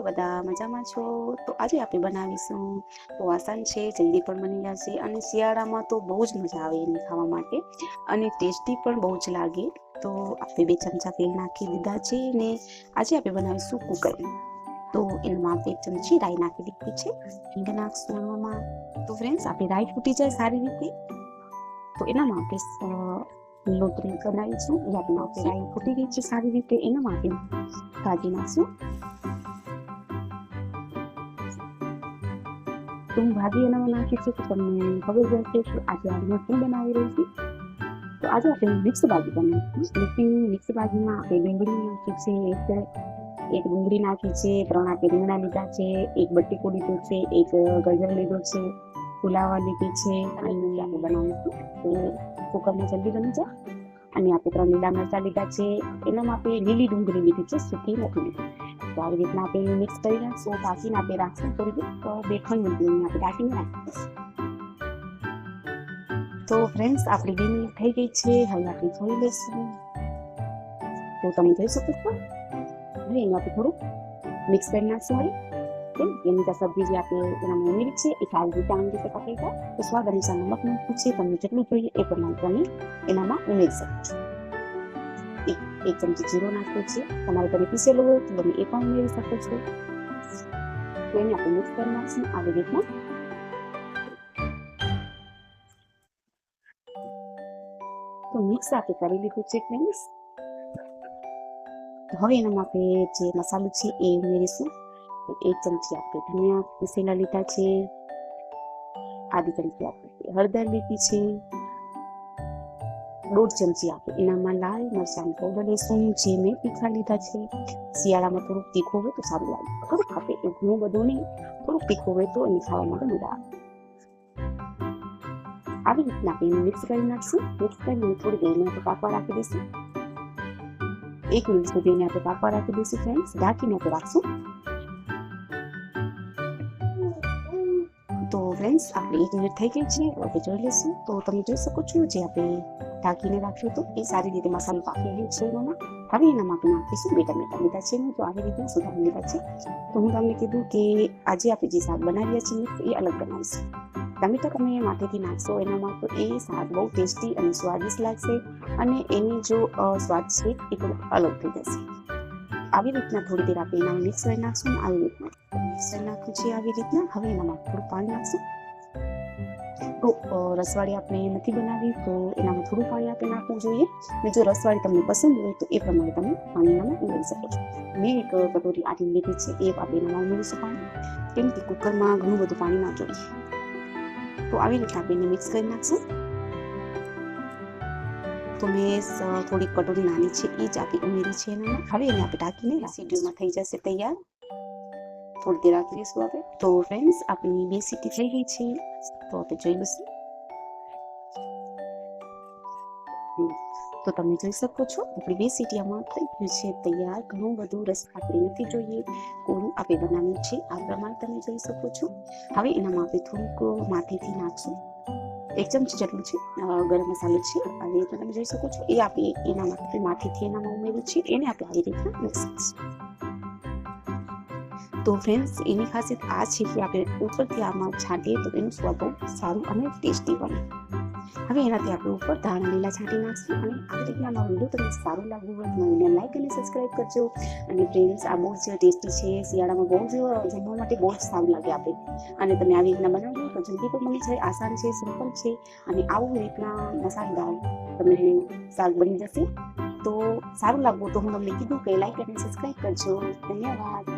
બધા મજામાં છો? તો આજે આપણે બનાવીશું તો આસાન છે, જલ્દી પણ બની જશે અને શિયાળામાં તો બહુ જ મજા આવે એને ખાવા માટે અને ટેસ્ટી પણ બહુ જ લાગે. તો આપણે બે ચમચા તેલ નાખી દીધા છે ને આજે આપણે બનાવીશું કુકર. તો એમાં આપણે એક ચમચી રાઈ નાખી દીધી છે. હિંગ નાખશું એમાં. તો ફ્રેન્ડ્સ આપણી રાઈ ફૂટી જાય સારી રીતે. તો એનામાં આપણે લોટરી બનાવીશું યાદમાં આપણે રાઈ ફૂટી ગઈ છે સારી રીતે. એનામાં આપણે કાઢી નાખશું. તો હું ભાગી એનામાં નાખી છું તમને ખબર જ હશે કે આજે આપણે શું બનાવી રહી છે. તો આજે આપણે મિક્સ ભાજી બનાવીશું લીટી મિક્સ ભાજીમાં આપણે ડુંગળી નાખી છે, એક એક ડુંગળી નાખી છે, ત્રણ આપણે રીંગણા લીધા છે, એક બટેકો લીધો છે, એક ગજર લીધો છે ફુલાવા લીધી છે, અને આપણે બનાવીશું. તો કુકરમાં જલ્દી બની જાય. અને આપણે ત્રણ લીલા મરચાં લીધા છે. એનામાં આપણે લીલી ડુંગળી લીધી છે, સૂકી નથી લીધી તો આવી રીતના આપણે મિક્સ કરી નાખશું ઢાંકીને આપણે રાખશું થોડી દૂર તો બે ખંડ ડુંગળી આપણે ઢાંકીને રાખીશું. તો ફ્રેન્ડ્સ આપણી બે થઈ ગઈ છે. હવે આપણે જોઈ લઈશું. તો તમે જોઈ શકો છો. હવે એમાં આપણે થોડું મિક્સ કરી નાખશું હવે. એની ત્યાં સબ્જી જે આપણે એનામાં ઉમેરી છે, એ સારી રીતે આમ રીતે પકડી સ્વાદ અનુસાર નમક નાખ્યું છે. તમને જેટલું જોઈએ એ પ્રમાણે તમે એનામાં ઉમેરી શકો છો. એક એક ચમચી જીરો નાખ્યો છે, તમારે તમે પીસેલું હોય તો તમે એ પણ ઉમેરી શકો છો. તો એને આપણે મિક્સ કરી નાખશું આવી રીતના. તો મિક્સ આપણે કરી લીધું છે ફ્રેન્ડ્સ હવે એનામાં આપણે જે મસાલો છે એ ઉમેરીશું. એક ચમચી આપણે ધનિયા પીસેલા લીધા છે. આદિ ચમચી આપણે હળદર લીધી છે. દોઢ ચમચી આપણે એનામાં લાલ મરચાંની પાવડર લેશું જે મેં તીખા લીધા છે શિયાળામાં થોડુંક તીખું હોય તો સારું લાગે થોડુંક આપણે એ ઘણું બધું નહીં થોડુંક તીખું હોય તો એને ખાવા માટે મજા આવે આવી રીતના આપણે મિક્સ કરી નાખશું મિક્સ કરીને થોડી દેરને આપણે પાકવા રાખી દઈશું એક મિનિટ સુધી એને આપણે પાકવા રાખી દઈશું ફ્રેન્ડ્સ ઢાંકીને આપણે રાખશું તો ફ્રેન્ડ્સ આપણે એક મિનિટ થઈ ગઈ છે આપણે જોઈ લઈશું તો તમે જોઈ શકો છો જે આપણે ઢાંકીને રાખ્યું હતું એ સારી રીતે મસાલો પાકી ગયો છે એમાં હવે એનામાં આપણે નાખીશું બે ટમેટા લીધા છે તો આવી રીતના સુધારી લીધા છે. તો હું તમને કીધું કે આજે આપણે જે શાક બનાવ્યા છીએ એ અલગ બનાવીશું. ટમેટા તમે માથેથી નાખશો એનામાં તો એ શાક બહુ ટેસ્ટી અને સ્વાદિષ્ટ લાગશે અને એની જો સ્વાદ છે એ તો અલગ થઈ જશે. આવી રીતના થોડી દેર આપણે એનામાં મિક્સ કરી નાખશું આવી રીતના. મિક્સ કરી નાખ્યું છે આવી રીતના. હવે એનામાં થોડું પાણી નાખશું. તો રસવાડી આપણે નથી બનાવી, તો એનામાં થોડું પાણી આપણે નાખવું જોઈએ. અને જો રસવાળી તમને પસંદ હોય, તો એ પ્રમાણે તમે પાણી એનામાં ઉમેરી શકો છો. મેં એક કટોરી આટલી લીધી છે, એ આપણે એનામાં ઉમેરીશું પાણી. કેમ કે કુકરમાં ઘણું બધું પાણી ના જોઈએ. તો આવી રીતે આપણે એને મિક્સ કરી નાખશું. તો મેં થોડીક થોડી કટોરી નાની છે, એ જ આપી ઉમેરી છે એનામાં. હવે એને આપણે ઢાંકીને સીટીમાં થઈ જશે તૈયાર. થોડી રાખી દઈશું આપણે તો ફ્રેન્ડ્સ આપણી બે સીટી થઈ ગઈ છે તો આપણે જોઈ લઈશું. તો તમે જોઈ શકો છો આપણી બે સીટીયામાં થઈ ગયું છે તૈયાર ઘણું બધું રસ આપણે નથી જોઈએ કોરું આપણે બનાવ્યું છે આ પ્રમાણે તમે જોઈ શકો છો હવે એનામાં આપણે થોડુંક માથેથી નાખશું એક ચમચી જેટલું છે ગરમ મસાલો છે આવી તમે જોઈ શકો છો એ આપણે એના માટે માથેથી એનામાં ઉમેર્યું છે એને આપણે આવી રીતના મિક્સ કરીશું તો ફ્રેન્ડ્સ એની ખાસિયત આ છે કે આપણે ઉપરથી આમાં છાંટીએ તો એનું સ્વાદ બહુ સારું અને ટેસ્ટી બને. હવે એનાથી આપણે ઉપર ધાણા લીલા છાંટી નાખશું અને આ રીતના મારો વીડિયો તમને સારું લાગ્યું હોય તો વીડિયો લાઈક અને સબસ્ક્રાઈબ કરજો. અને ફ્રેન્ડ્સ આ બહુ જ ટેસ્ટી છે, શિયાળામાં બહુ જ જમવા માટે બહુ જ સારું લાગે આપણે અને તમે આવી રીતના બનાવજો તો જલ્દી પણ બની જાય, આસાન છે સિમ્પલ છે અને આવું રીતના મસાલેદાર તમને શાક બની જશે તો સારું લાગવું તો હું તમને કીધું કે લાઈક અને સબસ્ક્રાઈબ કરજો. ધન્યવાદ.